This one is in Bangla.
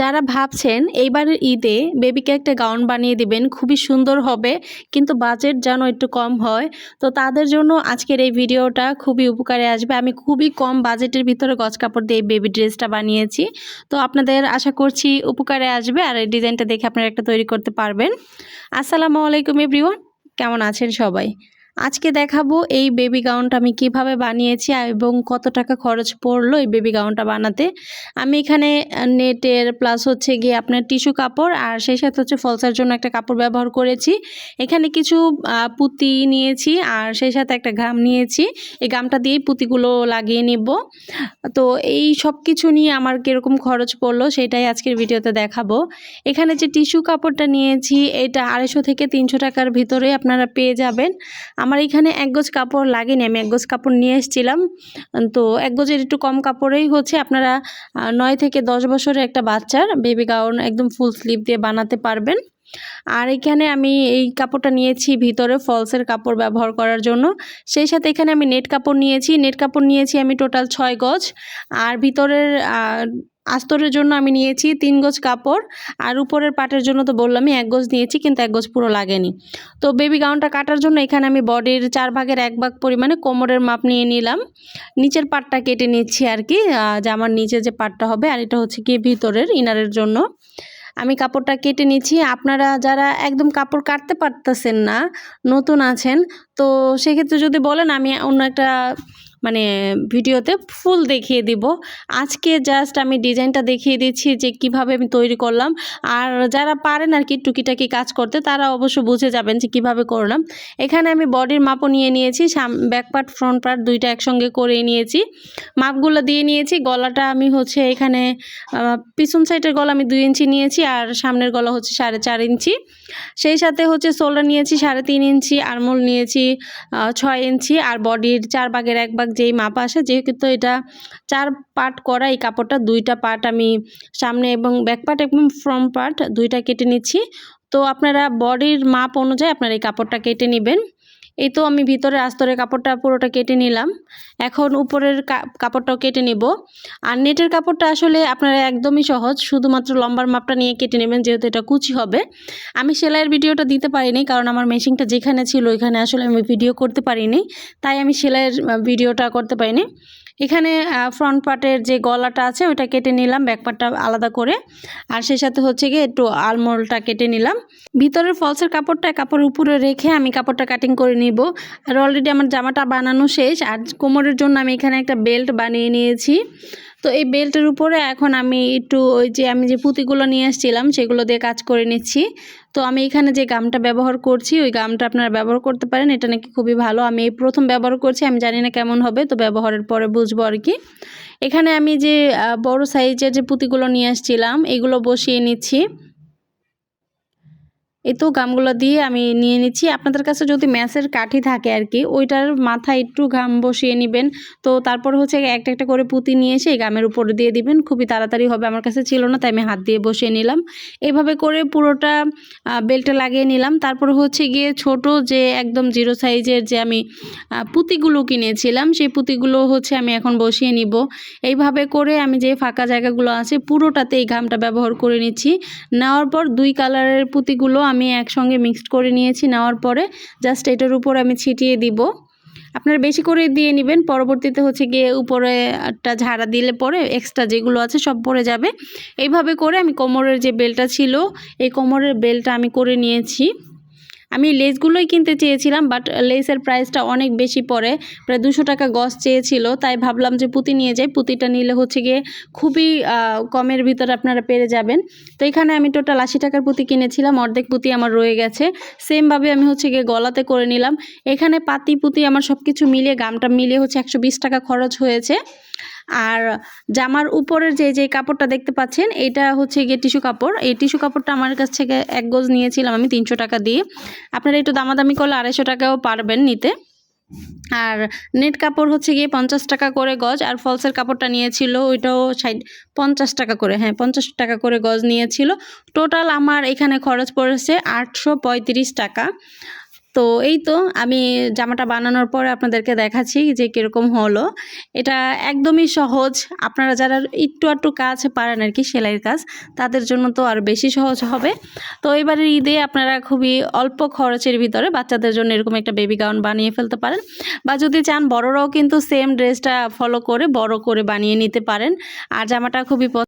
যারা ভাবছেন এইবারের ঈদে বেবিকে একটা গাউন বানিয়ে দিবেন, খুবই সুন্দর হবে, কিন্তু বাজেট যেন একটু কম হয়, তো তাদের জন্য আজকের এই ভিডিওটা খুবই উপকারে আসবে। আমি খুবই কম বাজেটের ভিতরে গজ কাপড় দিয়ে বেবি ড্রেসটা বানিয়েছি, তো আপনাদের আশা করছি উপকারে আসবে আর এই ডিজাইনটা দেখে আপনারা একটা তৈরি করতে পারবেন। আসসালামু আলাইকুম এভরিওয়ান, কেমন আছেন সবাই? আজকে দেখাবো এই বেবি গাউনটা আমি কীভাবে বানিয়েছি এবং কত টাকা খরচ পড়ল এই বেবি গাউনটা বানাতে। আমি এখানে নেটের প্লাস হচ্ছে গিয়ে আপনার টিস্যু কাপড় আর সেই সাথে হচ্ছে ফলসার জন্য একটা কাপড় ব্যবহার করেছি। এখানে কিছু পুঁতি নিয়েছি আর সেই সাথে একটা ঘাম নিয়েছি। এই গামটা দিয়েই পুঁতিগুলো লাগিয়ে নিব। তো এই সব কিছু নিয়ে আমার কীরকম খরচ পড়ল সেটাই আজকের ভিডিওতে দেখাবো। এখানে যে টিস্যু কাপড়টা নিয়েছি, এটা আড়াইশো থেকে তিনশো টাকার ভিতরে আপনারা পেয়ে যাবেন। আমার এখানে এক গোজ কাপড় লাগেনি, আমি এক গোজ কাপড় নিয়ে এসেছিলাম। তো এক গোজের একটু কম কাপড়েই হচ্ছে। আপনারা নয় থেকে দশ বছরের একটা বাচ্চার বেবি গাউন একদম ফুল স্লিভ দিয়ে বানাতে পারবেন। আর এখানে আমি এই কাপড়টা নিয়েছি ভিতরে ফলসের কাপড় ব্যবহার করার জন্য। সেই সাথে এখানে আমি নেট কাপড় নিয়েছি। নেট কাপড় নিয়েছি আমি টোটাল ছয় গজ। আর ভিতরের আস্তরের জন্য আমি নিয়েছি তিন গজ কাপড়। আর উপরের পাটের জন্য তো বললামই এক গজ নিয়েছি কিন্তু এক গজ পুরো লাগেনি। তো বেবি গাউনটা কাটার জন্য এখানে আমি বডির চার ভাগের এক ভাগ পরিমাণে কোমরের মাপ নিয়ে নিলাম। নিচের পাটটা কেটে নিচ্ছি আর কি জামার নিচে যে পাটটা হবে আর এটা হচ্ছে কি ভিতরের ইনারের জন্য। আমি কাপড়টা কেটে নিচ্ছি। আপনারা যারা একদম কাপড় কাটতে পারতেছেন না, নতুন আছেন, তো সেক্ষেত্রে যদি বলেন আমি অন্য একটা মানে ভিডিওতে ফুল দেখিয়ে দিব। আজকে জাস্ট আমি ডিজাইনটা দেখিয়ে দিচ্ছি যে কীভাবে আমি তৈরি করলাম। আর যারা পারেন আর কি টুকিটাকি কাজ করতে, তারা অবশ্য বুঝে যাবেন যে কীভাবে করলাম। এখানে আমি বডির মাপও নিয়ে নিয়েছি ব্যাক পার্ট ফ্রন্ট পার্ট দুইটা একসঙ্গে করে নিয়েছি। মাপগুলো দিয়ে নিয়েছি, গলাটা আমি হচ্ছে এখানে পিছন সাইডের গলা আমি দুই ইঞ্চি নিয়েছি আর সামনের গলা হচ্ছে সাড়ে চার ইঞ্চি। সেই সাথে হচ্ছে শোল্ডার নিয়েছি সাড়ে তিন ইঞ্চি, আরমোল নিয়েছি ছয় ইঞ্চি আর বডির চার বাগের এক ভাগ যেই মাপ আসে যেহেতু এটা চার পার্ট করা, এই কাপড়টা দুইটা পার্ট আমি সামনে এবং ব্যাক পার্ট এবং ফ্রম পার্ট দুইটা কেটে নিচ্ছি। তো আপনারা বডির মাপ অনুযায়ী আপনারা এই কাপড়টা কেটে নেবেন। এই তো আমি ভিতরে আস্তরের কাপড়টা পুরোটা কেটে নিলাম। এখন উপরের কাপড়টাও কেটে নিব। আর নেটের কাপড়টা আসলে আপনারা একদমই সহজ, শুধুমাত্র লম্বার মাপটা নিয়ে কেটে নেবেন যেহেতু এটা কুচি হবে। আমি সেলাইয়ের ভিডিওটা দিতে পারিনি কারণ আমার মেশিনটা যেখানে ছিল ওইখানে আসলে আমি ভিডিও করতে পারিনি, তাই আমি সেলাইয়ের ভিডিওটা করতে পারিনি। এখানে ফ্রন্ট পার্টের যে গলাটা আছে, ওইটা কেটে নিলাম ব্যাক পার্টটা আলাদা করে। আর সেই সাথে হচ্ছে গিয়ে একটু আলমোলটা কেটে নিলাম। ভিতরের ফলসের কাপড়টা কাপড়ের উপরে রেখে আমি কাপড়টা কাটিং করে নিব। আর অলরেডি আমার জামাটা বানানো শেষ। আর কোমরের জন্য আমি এখানে একটা বেল্ট বানিয়ে নিয়েছি। তো এই বেল্টের উপরে এখন আমি একটু ওই যে আমি যে পুঁতিগুলো নিয়ে এসেছিলাম সেগুলো দিয়ে কাজ করে নিচ্ছি। তো আমি এখানে যে গামটা ব্যবহার করছি, ওই গামটা আপনারা ব্যবহার করতে পারেন, এটা নাকি খুবই ভালো। আমি এই প্রথম ব্যবহার করছি, আমি জানি না কেমন হবে, তো ব্যবহারের পরে বুঝব আর কি। এখানে আমি যে বড় সাইজের যে পুঁতিগুলো নিয়ে আসছিলাম, এগুলো বসিয়ে নিচ্ছি। এই তো গামগুলো দিয়ে আমি নিয়ে নিচ্ছি। আপনাদের কাছে যদি ম্যাচের কাঠি থাকে আর কি, ওইটার মাথায় একটু গাম বসিয়ে নেবেন। তো তারপর হচ্ছে একটা একটা করে পুঁতি নিয়ে এসে গামের উপরে দিয়ে দিবেন। খুবই তাড়াতাড়ি হবে, আমার কাছে ছিল না, তাই আমি হাত দিয়ে বসিয়ে নিলাম। এইভাবে করে পুরোটা বেল্টে লাগিয়ে নিলাম। তারপর হচ্ছে গিয়ে ছোট যে একদম জিরো সাইজের যে আমি পুঁতিগুলো কিনেছিলাম, সেই পুঁতিগুলো হচ্ছে আমি এখন বসিয়ে নিব। এইভাবে করে আমি যে ফাঁকা জায়গাগুলো আছে, পুরোটাতে এই ঘামটা ব্যবহার করে নিচ্ছি। নেওয়ার পর দুই কালারের পুঁতিগুলো আমি একসঙ্গে মিক্সড করে নিয়েছি, নেওয়ার পরে জাস্ট এটার উপর আমি ছিটিয়ে দিব। আপনারা বেশি করে দিয়ে নেবেন, পরবর্তীতে হচ্ছে গিয়ে উপরে একটা ঝাড়া দিলে পরে এক্সট্রা যেগুলো আছে সব পরে যাবে। এইভাবে করে আমি কোমরের যে বেলটা ছিল, এই কোমরের বেলটা আমি করে নিয়েছি। আমি লেসগুলোই কিনতে চেয়েছিলাম বাট লেসের প্রাইসটা অনেক বেশি পড়ে, প্রায় দুশো টাকা গজ চেয়েছিল, তাই ভাবলাম যে পুঁতি নিয়ে যাই, পুঁতিটা নিলে হচ্ছে গিয়ে খুবই কমের ভিতরে আপনারা পেরে যাবেন। তো এখানে আমি টোটাল আশি টাকার পুঁতি কিনেছিলাম, অর্ধেক পুঁতি আমার রয়ে গেছে। সেমভাবে আমি হচ্ছে গিয়ে গলাতে করে নিলাম। এখানে পাতি পুঁতি আমার সব কিছু মিলিয়ে, গামটা মিলিয়ে হচ্ছে একশো বিশ টাকা খরচ হয়েছে। আর জামার উপরের যে যে কাপড়টা দেখতে পাচ্ছেন, এটা হচ্ছে গিয়ে টিস্যু কাপড়। এই টিস্যু কাপড়টা আমার কাছ থেকে এক গজ নিয়েছিলাম আমি তিনশো টাকা দিয়ে। আপনারা একটু দামাদামি করলে আড়াইশো টাকাও পারবেন নিতে। আর নেট কাপড় হচ্ছে গিয়ে পঞ্চাশ টাকা করে গজ, আর ফলসের কাপড়টা নিয়েছিল ওইটাও সাইড পঞ্চাশ টাকা করে হ্যাঁ পঞ্চাশ টাকা করে গজ নিয়েছিল। টোটাল আমার এখানে খরচ পড়েছে আটশো পঁয়ত্রিশ টাকা। তো এই তো আমি জামাটা বানানোর পরে আপনাদেরকে দেখাচ্ছি যে কীরকম হলো। এটা একদমই সহজ। আপনারা যারা একটু একটু কাজ পারেন আর কি সেলাইয়ের কাজ, তাদের জন্য তো আর বেশি সহজ হবে। তো এবারের ঈদে আপনারা খুবই অল্প খরচের ভিতরে বাচ্চাদের জন্য এরকম একটা বেবি গাউন বানিয়ে ফেলতে পারেন। বা যদি চান বড়রাও কিন্তু সেম ড্রেসটা ফলো করে বড় করে বানিয়ে নিতে পারেন। আর জামাটা খুবই